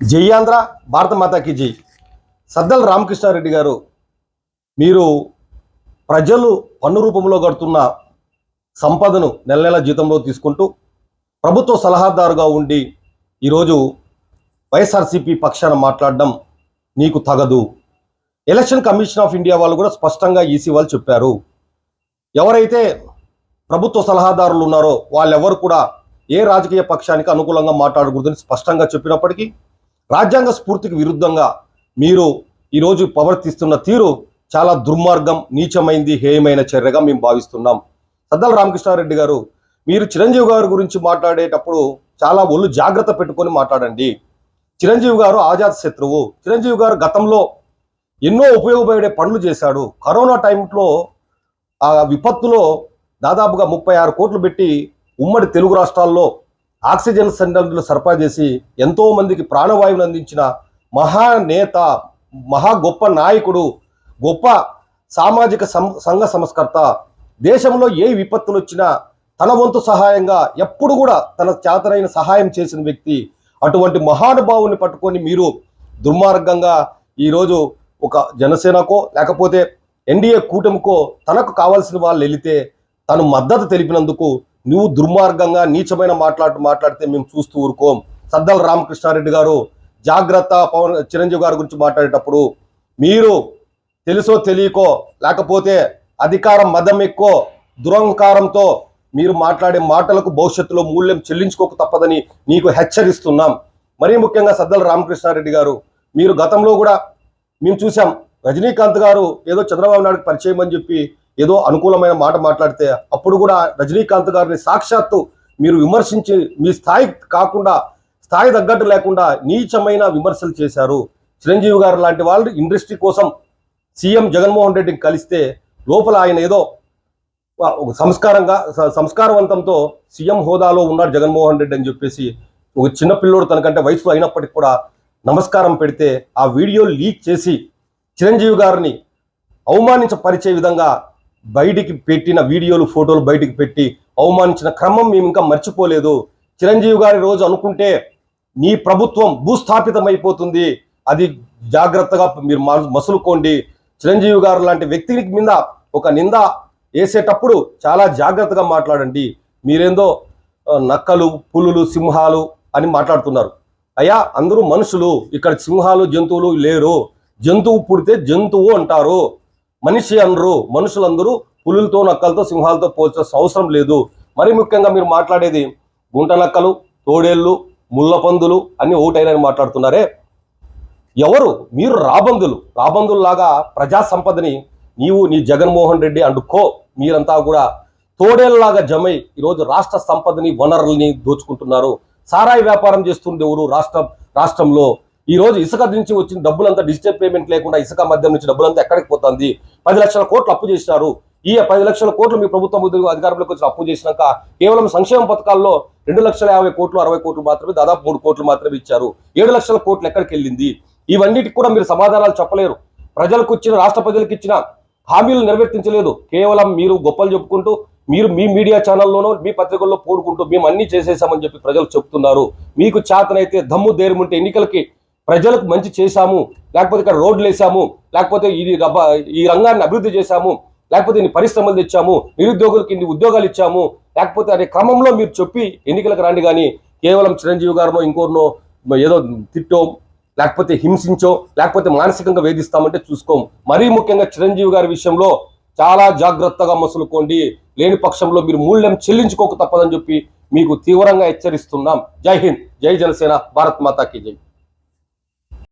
జై ఆంధ్ర భారత మాతాకి జై. సద్దల రామకృష్ణారెడ్డి గారు మీరు ప్రజలు పన్ను రూపంలో కడుతున్న సంపదను నెల నెల జీతంలో తీసుకుంటూ ప్రభుత్వ సలహాదారుగా ఉండి ఈరోజు వైఎస్ఆర్సీపీ పక్షాన మాట్లాడడం నీకు తగదు. ఎలక్షన్ కమిషన్ ఆఫ్ ఇండియా వాళ్ళు కూడా స్పష్టంగా ఈసీ వాళ్ళు చెప్పారు. ఎవరైతే ప్రభుత్వ సలహాదారులు ఉన్నారో వాళ్ళెవరు కూడా ఏ రాజకీయ పక్షానికి అనుకూలంగా మాట్లాడకూడదని స్పష్టంగా చెప్పినప్పటికీ రాజ్యాంగ స్ఫూర్తికి విరుద్ధంగా మీరు ఈరోజు ప్రవర్తిస్తున్న తీరు చాలా దుర్మార్గం నీచమైంది హేయమైన చర్యగా మేము భావిస్తున్నాం. సద్దాల రామకృష్ణారెడ్డి గారు మీరు చిరంజీవి గారి గురించి మాట్లాడేటప్పుడు చాలా ఒళ్ళు జాగ్రత్త పెట్టుకొని మాట్లాడండి. చిరంజీవి గారు ఆజాద్ శత్రువు. చిరంజీవి గారు గతంలో ఎన్నో ఉపయోగపడే పనులు చేశాడు. కరోనా టైంలో ఆ విపత్తులో దాదాపుగా ముప్పై ఆరు కోట్లు పెట్టి ఉమ్మడి తెలుగు రాష్ట్రాల్లో ఆక్సిజన్ సిలిండర్లు సరఫరా చేసి ఎంతో మందికి ప్రాణవాయువులు అందించిన మహానేత మహా గొప్ప నాయకుడు గొప్ప సామాజిక సం- సంఘ సంస్కర్త. దేశంలో ఏ విపత్తులు వచ్చినా తన వంతు సహాయంగా ఎప్పుడు కూడా తన చేతనైన సహాయం చేసిన వ్యక్తి. అటువంటి మహానుభావుని పట్టుకొని మీరు దుర్మార్గంగా ఈరోజు ఒక జనసేనకో లేకపోతే ఎన్డీఏ కూటమికో తనకు కావాల్సిన వాళ్ళు వెళితే తను మద్దతు తెలిపినందుకు నువ్వు దుర్మార్గంగా నీచమైన మాట్లాడు మాట్లాడితే మేము చూస్తూ ఊరుకోం. సద్దల రామకృష్ణారెడ్డి గారు జాగ్రత్త పవన్ చిరంజీవి గారి గురించి మాట్లాడేటప్పుడు మీరు తెలుసో తెలియకో లేకపోతే అధికారం మదం ఎక్కువ దురహంకారంతో మీరు మాట్లాడే మాటలకు భవిష్యత్తులో మూల్యం చెల్లించుకోక తప్పదని నీకు హెచ్చరిస్తున్నాం. మరీ ముఖ్యంగా సద్దల రామకృష్ణారెడ్డి గారు మీరు గతంలో కూడా మేము చూసాం రజనీకాంత్ గారు ఏదో చంద్రబాబు నాయుడు పరిచయం అని చెప్పి ఏదో అనుకూలమైన మాట మాట్లాడితే అప్పుడు కూడా రజనీకాంత్ గారిని సాక్షాత్తు మీరు విమర్శించి మీ స్థాయి కాకుండా స్థాయి తగ్గట్టు లేకుండా నీచమైన విమర్శలు చేశారు. చిరంజీవి గారు లాంటి వాళ్ళు ఇండస్ట్రీ కోసం సీఎం జగన్మోహన్ రెడ్డిని కలిస్తే లోపల ఆయన ఏదో సంస్కారంగా సంస్కారవంతంతో సీఎం హోదాలో ఉన్నాడు జగన్మోహన్ రెడ్డి అని చెప్పేసి ఒక చిన్న పిల్లోడు తనకంటే వయసు అయినప్పటికి కూడా నమస్కారం పెడితే ఆ వీడియో లీక్ చేసి చిరంజీవి గారిని అవమానించపరిచే విధంగా బయటికి పెట్టిన వీడియోలు ఫోటోలు బయటికి పెట్టి అవమానించిన క్రమం మేము ఇంకా మర్చిపోలేదు. చిరంజీవి గారి రోజు అనుకుంటే నీ ప్రభుత్వం భూస్థాపితమైపోతుంది. అది జాగ్రత్తగా మీరు మసులుకోండి. చిరంజీవి గారు లాంటి వ్యక్తి మీద ఒక నింద వేసేటప్పుడు చాలా జాగ్రత్తగా మాట్లాడండి. మీరేందో నక్కలు పులులు సింహాలు అని మాట్లాడుతున్నారు. అయ్యా అందరూ మనుషులు. ఇక్కడ సింహాలు జంతువులు లేరు. జంతువు పుడితే జంతువు అంటారు. మనిషి అనరు మనుషులందరూ పులులతో నక్కలతో సింహాలతో పోల్చాల్సిన అవసరం లేదు. మరి ముఖ్యంగా మీరు మాట్లాడేది గుంట నక్కలు తోడేళ్ళు ముళ్ళ పందులు అన్ని ఒకటైనని మాట్లాడుతున్నారే. ఎవరు? మీరు రాబందులు. రాబందుల్లాగా ప్రజా సంపదని నీవు నీ జగన్మోహన్ రెడ్డి అండుకో. మీరంతా కూడా తోడేళ్ళలాగా జమై ఈరోజు రాష్ట్ర సంపదని వనరుల్ని దోచుకుంటున్నారు. సారాయి వ్యాపారం చేస్తుంది ఎవరు? రాష్ట్రం రాష్ట్రంలో ఈ రోజు ఇసుక నుంచి వచ్చిన డబ్బులంతా డిజిటల్ పేమెంట్ లేకుండా ఇసుక మధ్యం నుంచి డబ్బులంతా ఎక్కడికి పోతుంది? పది లక్షల కోట్లు అప్పు చేసినారు. ఈ పది లక్షల కోట్లు మీ ప్రభుత్వం ఉద్యోగ అధికారంలోకి వచ్చిన అప్పు చేసినాక కేవలం సంక్షేమ పథకాల్లో రెండు లక్షల యాభై కోట్లు అరవై కోట్లు మాత్రమే దాదాపు మూడు కోట్లు మాత్రమే ఇచ్చారు. ఏడు లక్షల కోట్లు ఎక్కడికి వెళ్ళింది? ఇవన్నిటికి కూడా మీరు సమాధానాలు చెప్పలేరు. ప్రజలకు ఇచ్చిన రాష్ట్ర ప్రజలకు ఇచ్చిన హామీలు నెరవేర్తించలేదు. కేవలం మీరు గొప్పలు చెప్పుకుంటూ మీరు మీ మీడియా ఛానల్లోనూ మీ పత్రికల్లో పోడుకుంటూ మేము అన్ని చేసేసామని చెప్పి ప్రజలు చెప్తున్నారు. మీకు చేతనైతే దమ్ము ధైర్యం ఎన్నికలకి ప్రజలకు మంచి చేశాము లేకపోతే ఇక్కడ రోడ్లు వేసాము లేకపోతే ఇది ఈ రంగాన్ని అభివృద్ధి చేశాము లేకపోతే ఇన్ని పరిశ్రమలు తెచ్చాము నిరుద్యోగులకి ఇన్ని ఉద్యోగాలు ఇచ్చాము లేకపోతే అనే క్రమంలో మీరు చెప్పి ఎన్నికలకు రండి కానీ కేవలం చిరంజీవి గారినో ఇంకోరినో ఏదో తిట్టో లేకపోతే హింసించో లేకపోతే మానసికంగా వేధిస్తామంటే చూసుకోం. మరీ ముఖ్యంగా చిరంజీవి గారి విషయంలో చాలా జాగ్రత్తగా మసులుకోండి. లేని పక్షంలో మీరు మూల్యం చెల్లించుకోక తప్పదని చెప్పి మీకు తీవ్రంగా హెచ్చరిస్తున్నాం. జై హింద్ జై జనసేన భారత్ మాతాకి జై.